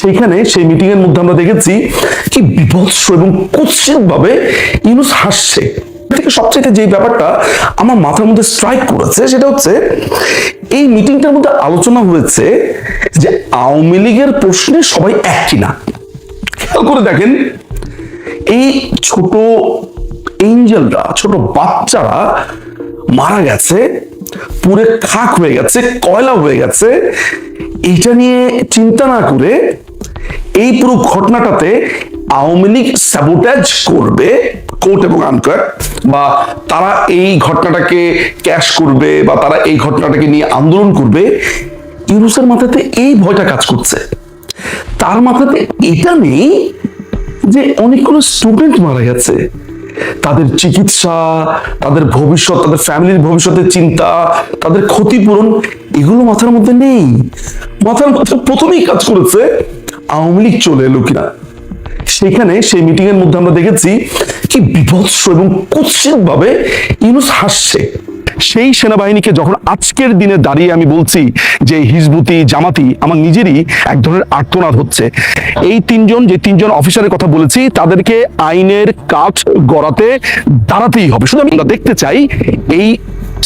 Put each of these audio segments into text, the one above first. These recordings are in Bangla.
সেইখানে সেই মিটিং এর মধ্যে আমরা দেখেছি কি বিভৎস এবং কুৎসিত ভাবে ইউনুস হাসছে। থেকে সবচেয়ে যে ব্যাপারটা আমার মাথার মধ্যে স্ট্রাইক করেছে সেটা হচ্ছে, এই মিটিংটার মধ্যে আলোচনা হয়েছে যে আওয়ামী লীগের প্রশ্নে সবাই এক কিনা। খেয়াল করে দেখেন, এই ছোট এঞ্জেলরা, ছোট বাচ্চারা মারা গেছে পুরে খাক হয়ে গেছে, কয়লা হয়ে গেছে এটা নিয়ে চিন্তা না করে এই পুরো ঘটনাটাতে আওয়ামী লীগ স্যাবোটাজ করবে কোর্ট এবং আনকোয়ার বা তারা এই ঘটনাটাকে ক্যাশ করবে বা তারা এই ঘটনাটাকে নিয়ে আন্দোলন করবে, ইউনুসের মাথাতে এই ভয়টা কাজ করছে। তার মাথাতে এটা নেই যে অনেকগুলো স্টুডেন্ট মারা গেছে। তাদের চিকিৎসা, তাদের ভবিষ্যৎ, তাদের ফ্যামিলির ভবিষ্যতের চিন্তা, তাদের ক্ষতিপূরণ, এগুলো মাথার মধ্যে নেই। মাথার মধ্যে প্রথমেই কাজ করেছে আওয়ামী লীগ চলে এলো কিনা? সেখানে সেই মিটিং এর মধ্যে আমরা দেখেছি কি বিভৎস এবং কুৎসিত ভাবে ইউনুস হাসছে। সেই সেনাবাহিনীকে যখন আজকের দিনে দাঁড়িয়ে আমি বলছি যে হিজবুতি, জামাতি আমার নিজেরই এক ধরনের আর্তনাদ হচ্ছে। এই তিনজন, যে তিনজন অফিসারের কথা বলেছি, তাদেরকে আইনের কাঠ গড়াতে দাঁড়াতেই হবে। শুধু আমি দেখতে চাই, এই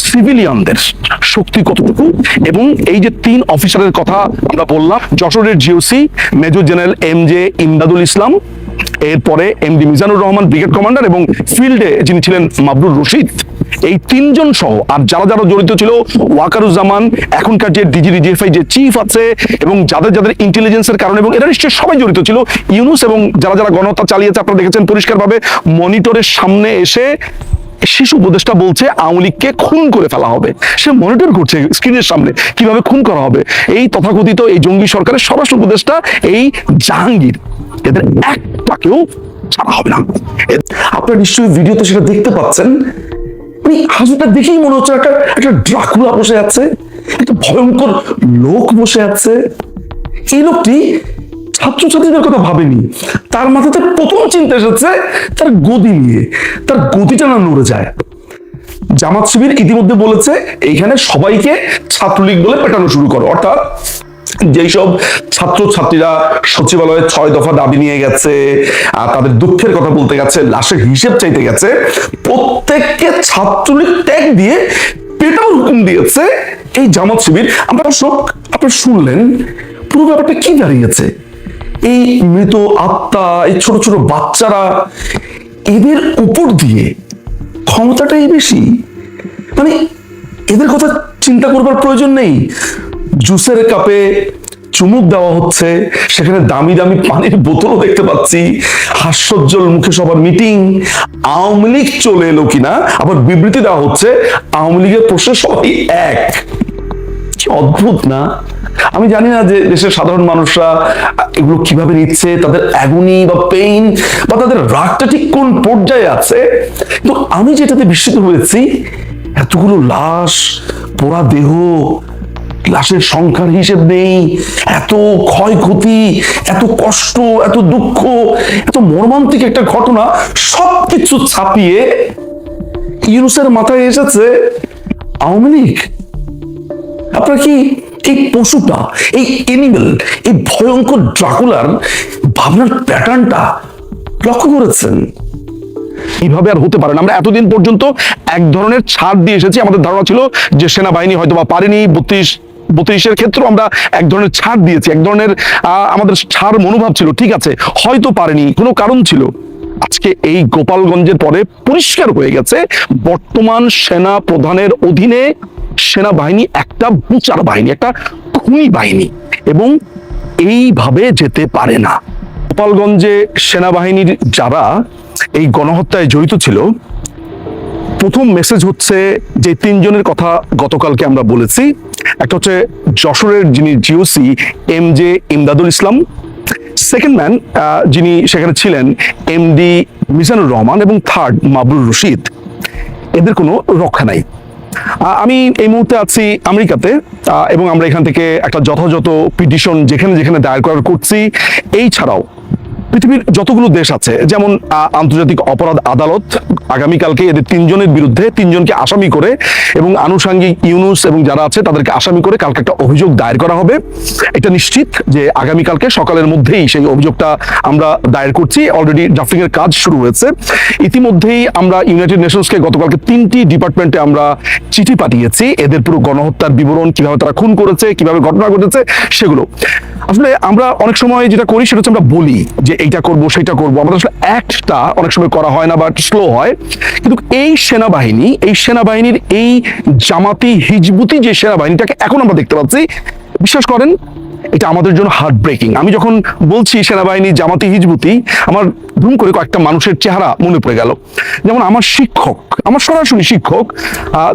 সিভিলিয়ানদের শক্তি কতটুকু? এবং এই যে তিন অফিসারের কথা আমরা বললাম, যশোরের GOC major general M J Imdadul Islam, এরপরে M D Mizanur Rahman, brigade commander এবং ফিল্ডে যিনি ছিলেন মাবরুর রশিদ। এই তিনজন সহ, আর যারা যারা জড়িত ছিল, ওয়াকারুজ্জামান, এখনকার যে ডিজিডিজিএফআই যে চিফ আছে, এবং যাদের যাদের ইন্টেলিজেন্সের কারণে, এবং এরা নিশ্চয়ই সবাই জড়িত ছিল, ইউনুস এবং যারা যারা গণহত্যা চালিয়েছে, আপনারা দেখেছেন পরিষ্কারভাবে মনিটরের সামনে এসে শিশু উপদেষ্টা বলছে আওয়ামী খুন করে ফেলা হবে। সে মনিটর করছে স্ক্রিনের সামনে, কীভাবে খুন করা হবে। এই তথাকথিত এই জঙ্গি সরকারের স্বরাষ্ট্র উপদেষ্টা এই জাহাঙ্গীর, এদের একটাকেও ছাড়া হবে না। আপনারা নিশ্চয়ই ভিডিওতে সেটা দেখতে পাচ্ছেন। দেখেই মনে হচ্ছে একটা একটা ড্রাকুলা বসে আছে, একটা ভয়ঙ্কর লোক বসে আছে। এই লোকটি ছাত্রছাত্রীদের কথা ভাবেনি। তার মাথাতে প্রথম চিন্তা এসেছে তার গদি নিয়ে, তার গদিটা না নড়ে যায়। জামাত শিবির ইতিমধ্যে বলেছে, এইখানে সবাইকে ছাত্রলীগ বলে পেটানো শুরু করো। অর্থাৎ যেই সব ছাত্র ছাত্রীরা সচিবালয়ে ছয় দফা দাবি নিয়ে গেছে তাদের দুঃখের কথা বলতে গেছে, লাশের হিসেব চাইতে গেছে, প্রত্যেককে ছাত্রলীগ ট্যাগ দিয়ে পেটানোর হুকুম দিয়েছে এই জামাত শিবির। আমরা সব আপনারা শুনলেন, পুরো ব্যাপারটা কি দাঁড়িয়েছে? এই মৃত আত্মা, এই ছোট ছোট বাচ্চারা এদের উপর দিয়ে ক্ষমতাটাই বেশি? মানে এদের কথা চিন্তা করবার প্রয়োজন নেই। জুসের কাপে চুমুক দেওয়া হচ্ছে, সেখানে দামি দামি পানির বোতলও দেখতে পাচ্ছি, হাস্যজ্জ্বল মুখে সবার মিটিং, আওয়ামী লীগ চলে এলো কিনা? আবার বিবৃতি দেওয়া হচ্ছে, আওয়ামী লীগের প্রশ্নে সবাই এক। কি অদ্ভুত না? আমি জানি না যে দেশের সাধারণ মানুষরা এগুলো কীভাবে নিচ্ছে, তাদের অ্যাগুনি বা পেইন বা তাদের রাগটা ঠিক কোন পর্যায়ে আছে। কিন্তু আমি যেটাতে বিস্মিত হয়েছি, এতগুলো লাশ, পোড়া দেহ, লাশের সংখ্যার হিসেব নেই, এত ক্ষয়ক্ষতি, এত কষ্ট, এত দুঃখ, এত মর্মান্তিক একটা ঘটনা সবকিছু ছাপিয়ে ইউনুসের মাথায় এসেছে আওয়ামী লীগ। আপনার কি এই পশুটা, এই এনিমেল এই ভয়ঙ্কর ড্রাকুলার ভাবনার প্যাটার্নটা লক্ষ্য করেছেন? এইভাবে আর হতে পারে না। আমরা এতদিন পর্যন্ত এক ধরনের ছাড় দিয়ে এসেছি। আমাদের ধারণা ছিল যে সেনাবাহিনী হয়তো বা পারেনি। বত্রিশ, বত্রিশের ক্ষেত্রেও আমরা এক ধরনের ছাড় দিয়েছি। এক ধরনের আমাদের ছাড় মনোভাব ছিল। ঠিক আছে, হয়তো পারেনি। কোনো কারণ ছিল। আজকে এই গোপালগঞ্জের পরে পরিষ্কার হয়ে গেছে। বর্তমান সেনা প্রধানের অধীনে সেনাবাহিনী একটা বিচার বাহিনী, একটা খুনি বাহিনী। এবং এইভাবে যেতে পারে না। গোপালগঞ্জে সেনাবাহিনীর যারা এই গণহত্যায় জড়িত ছিল, প্রথম মেসেজ হচ্ছে যে তিনজনের কথা গতকালকে আমরা বলেছি। একটা হচ্ছে যশোরের যিনি GOC M J Imdadul Islam. Second man যিনি সেখানে ছিলেন এম ডি মিজানুর রহমান এবং থার্ড মাবরুর রশিদ। এদের কোনো রক্ষা নাই। আমি এই মুহূর্তে আছি আমেরিকাতে এবং আমরা এখান থেকে একটা যথাযথ পিটিশন যেখানে যেখানে দায়ের করার করছি। এই ছাড়াও পৃথিবীর যতগুলো দেশ আছে, যেমন আন্তর্জাতিক অপরাধ আদালত, আগামীকালকে এদের তিনজনের বিরুদ্ধে তিনজনকে আসামি করে এবং আনুষঙ্গিক ইউনুস এবং যারা আছে তাদেরকে আসামি করে কালকে একটা অভিযোগ দায়ের করা হবে। এটা নিশ্চিত যে আগামীকালকে সকালের মধ্যেই সেই অভিযোগটা আমরা দায়ের করছি। অলরেডি ড্রাফটিং এর কাজ শুরু হয়েছে। ইতিমধ্যেই আমরা ইউনাইটেড নেশনসকে গতকালকে তিনটি ডিপার্টমেন্টে আমরা চিঠি পাঠিয়েছি। এদের পুরো গণহত্যার বিবরণ কীভাবে তারা খুন করেছে, কীভাবে ঘটনা ঘটেছে, সেগুলো। আসলে আমরা অনেক সময় যেটা করি সেটা হচ্ছে আমরা বলি যে এইটা করব, সেটা করব। আমাদের আসলে অ্যাক্টটা অনেক সময় করা হয় না বা স্লো হয়। কিন্তু এই সেনাবাহিনী, এই সেনাবাহিনীর এই জামাতি, হিজবুতি যে সেনাবাহিনীটাকে এখন আমরা দেখতে পাচ্ছি, বিশ্বাস করেন, এটা আমাদের জন্য হার্ট ব্রেকিং আমি যখন বলছি সেনাবাহিনী, জামাতি, হিজবুতি, আমার ধুম করে কয়েকটা মানুষের চেহারা মনে পড়ে গেল। যেমন আমার শিক্ষক, আমার সরাসরি শিক্ষক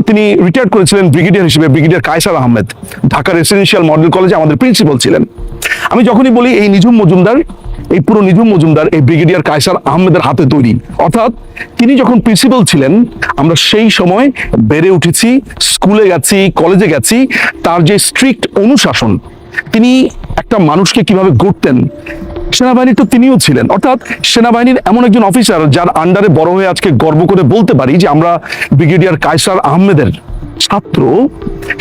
তিনি রিটায়ার করেছিলেন ব্রিগেডিয়ার হিসেবে brigadier Kaiser Ahmed. Dhaka residential model কলেজে আমাদের প্রিন্সিপাল ছিলেন। আমি যখনই বলি, এই নিঝুম মজুমদার এই পুরো নিঝুম মজুমদার, এই ব্রিগেডিয়ার কায়সার আহমেদের হাতে তৈরি। অর্থাৎ তিনি যখন প্রিন্সিপাল ছিলেন, আমরা সেই সময় বেড়ে উঠেছি, স্কুলে গেছি, কলেজে গেছি, তার যে স্ট্রিক্ট অনুশাসন, তিনি একটা মানুষকে কীভাবে গড়তেন, সেনাবাহিনীর তো তিনিও ছিলেন। অর্থাৎ সেনাবাহিনীর এমন একজন অফিসার যার আন্ডারে বড় হয়ে আজকে গর্ব করে বলতে পারি যে আমরা ব্রিগেডিয়ার কায়সার আহমেদের ছাত্র,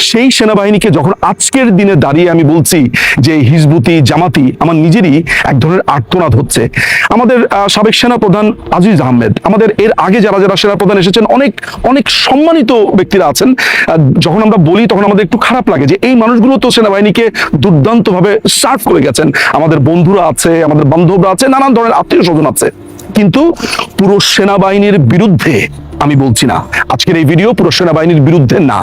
সেই সেনাবাহিনীকে যখন আজকের দিনে দাঁড়িয়ে আমি বলছি যে হিজবুতি জামাতি আমার নিজেরই এক ধরনের আর্তনাদ হচ্ছে। আমাদের সাবেক সেনাপ্রধান আজিজ আহমেদ, আমাদের এর আগে যারা যারা সেনাপ্রধান এসেছেন, অনেক অনেক সম্মানিত ব্যক্তিরা আছেন। যখন আমরা বলি তখন আমাদের একটু খারাপ লাগে যে এই মানুষগুলো তো সেনাবাহিনীকে দুর্দান্তভাবে সার্ভ করে গেছেন। আমাদের বন্ধুরা আছে, আমাদের বান্ধবরা আছে, নানান ধরনের আত্মীয় স্বজন আছে। কিন্তু পুরো সেনাবাহিনীর বিরুদ্ধে আমি বলছি না। আজকের এই ভিডিও পুরো সেনাবাহিনীর বিরুদ্ধে না।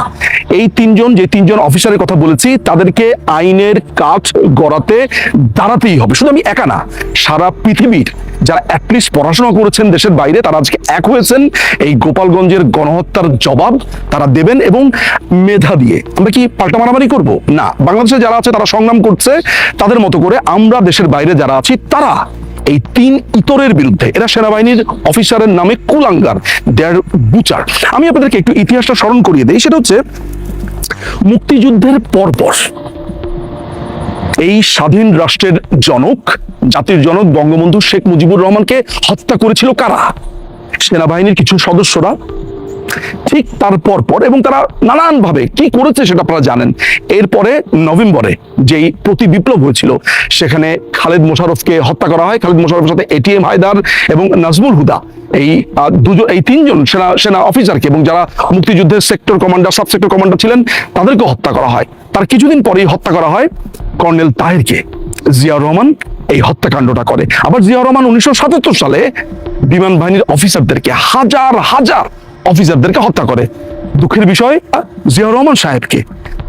এই তিনজন, যে তিনজন অফিসারের কথা বলেছি, তাদেরকে আইনের কাজ গড়াতে দাঁড়াতেই হবে। শুধু আমি একা না, সারা পৃথিবীর যারা অ্যাটলিস্ট পড়াশোনা করেছেন দেশের বাইরে, তারা আজকে এক হয়েছেন। এই গোপালগঞ্জের গণহত্যার জবাব তারা দেবেন এবং মেধা দিয়ে। আমরা কি পাল্টা মারামারি করব? না। বাংলাদেশে যারা আছে, তারা সংগ্রাম করছে। তাদের মতো করে আমরা দেশের বাইরে যারা আছি, তারা এই তিন ইতরের বিরুদ্ধে, এরা সেনাবাহিনীর অফিসারের নামে কুলাঙ্গার দেয়ার বুচার। আমি আপনাদেরকে একটু ইতিহাসটা স্মরণ করিয়ে দিই, সেটা হচ্ছে মুক্তিযুদ্ধের পরপর এই স্বাধীন রাষ্ট্রের জনক, জাতির জনক বঙ্গবন্ধু শেখ মুজিবুর রহমানকে হত্যা করেছিল কারা? সেনাবাহিনীর কিছু সদস্যরা ঠিক তার পর এবং তারা নানান ভাবে কি করেছে সেটা আপনারা জানেন। এরপরে নভেম্বরে যেই প্রতি বিপ্লব হয়েছিল, সেখানে খালেদ মোশারফকে হত্যা করা হয়। খালেদ মোশারফের সাথে এটিএম হায়দার এবং নাজমুল হুদা এই দুজন, এই তিনজন সেনা সেনা অফিসারকে এবং যারা মুক্তিযুদ্ধের sector commander, sub sector commander ছিলেন তাদেরকে হত্যা করা হয়। তার কিছুদিন পরেই হত্যা করা হয় কর্নেল তাহেরকে। জিয়াউর রহমান এই হত্যাকাণ্ডটা করে। আবার জিয়াউর রহমান উনিশশো সাতাত্তর সালে বিমান বাহিনীর অফিসারদেরকে হাজার হাজার অফিসারদেরকে হত্যা করে। দুঃখের বিষয়, জিয়াউর রহমান সাহেবকে।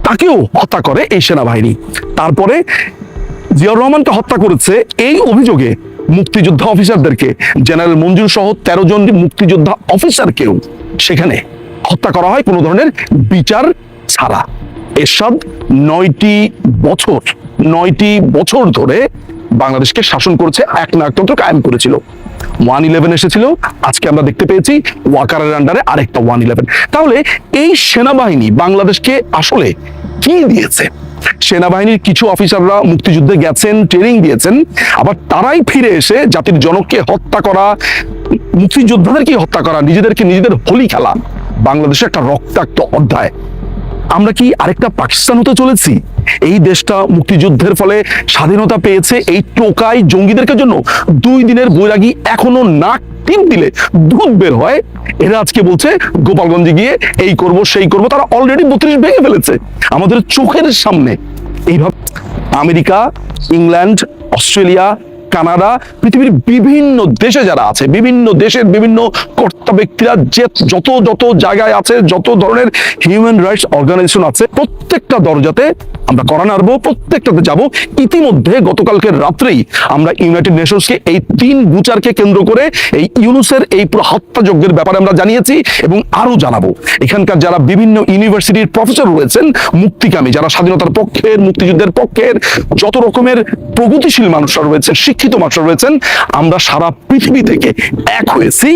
তাকেও হত্যা করে এই সেনাবাহিনী। তারপরে জিয়াউর রহমানকে হত্যা করেছে এই অভিযোগে মুক্তিযোদ্ধা অফিসারদেরকে। জেনারেল মঞ্জুর সহ তেরো জন মুক্তিযোদ্ধা অফিসারকেও সেখানে হত্যা করা হয় কোনো ধরনের বিচার ছাড়া। এরশাদ নয়টি বছর নয়টি বছর ধরে বাংলাদেশকে শাসন করেছে, এক নায়কতন্ত্র কায়েম করেছিল। ওয়ান ইলেভেন এসেছিল। আজকে আমরা দেখতে পেয়েছি ওয়াকারের আন্ডারে আরেকটা ওয়ান ইলেভেন তাহলে এই সেনাবাহিনী বাংলাদেশকে আসলে কি দিয়েছে? সেনাবাহিনীর কিছু অফিসাররা মুক্তিযুদ্ধে গেছেন ট্রেনিং দিয়েছেন, আবার তারাই ফিরে এসে জাতির জনককে হত্যা করা মুক্তিযোদ্ধাদেরকে হত্যা করা, নিজেদেরকে নিজেদের হোলি খেলা, বাংলাদেশে একটা রক্তাক্ত অধ্যায়। আমরা কি আরেকটা পাকিস্তান হতে চলেছি? এই দেশটা মুক্তিযুদ্ধের ফলে স্বাধীনতা পেয়েছে এই টোকাই জঙ্গিদেরকে জন্য। দুই দিনের বৈরাগী এখনও নাক টিপ দিলে দুধ বের হয়। এরা আজকে বলছে, গোপালগঞ্জে গিয়ে এই করব, সেই করব, তারা অলরেডি বত্রিশ ভেঙে ফেলেছে। আমাদের চোখের সামনে। এইভাবে আমেরিকা, ইংল্যান্ড, অস্ট্রেলিয়া কানাডা, পৃথিবীর বিভিন্ন দেশে যারা আছে, বিভিন্ন দেশের বিভিন্ন কর্তা ব্যক্তিরা যে যত যত জায়গায় আছে, যত ধরনের হিউম্যান রাইটস অর্গানাইজেশন আছে, প্রত্যেকটা দরজাতে আমরা করা নাড়বো প্রত্যেকটাতে যাব। ইতিমধ্যে গতকালকের রাত্রেই আমরা ইউনাইটেড নেশনসকে এই তিন বুচারকে কেন্দ্র করে এই ইউনুসের এই পুরো হত্যাযজ্ঞের ব্যাপারে আমরা জানিয়েছি এবং আরও জানাব। এখানকার যারা বিভিন্ন ইউনিভার্সিটির প্রফেসর রয়েছেন, মুক্তিকামী, যারা স্বাধীনতার পক্ষের, মুক্তিযুদ্ধের পক্ষের, যত রকমের প্রগতিশীল মানুষরা রয়েছে শিক্ষিত মানুষরা রয়েছেন, আমরা সারা পৃথিবী থেকে এক হয়েছি।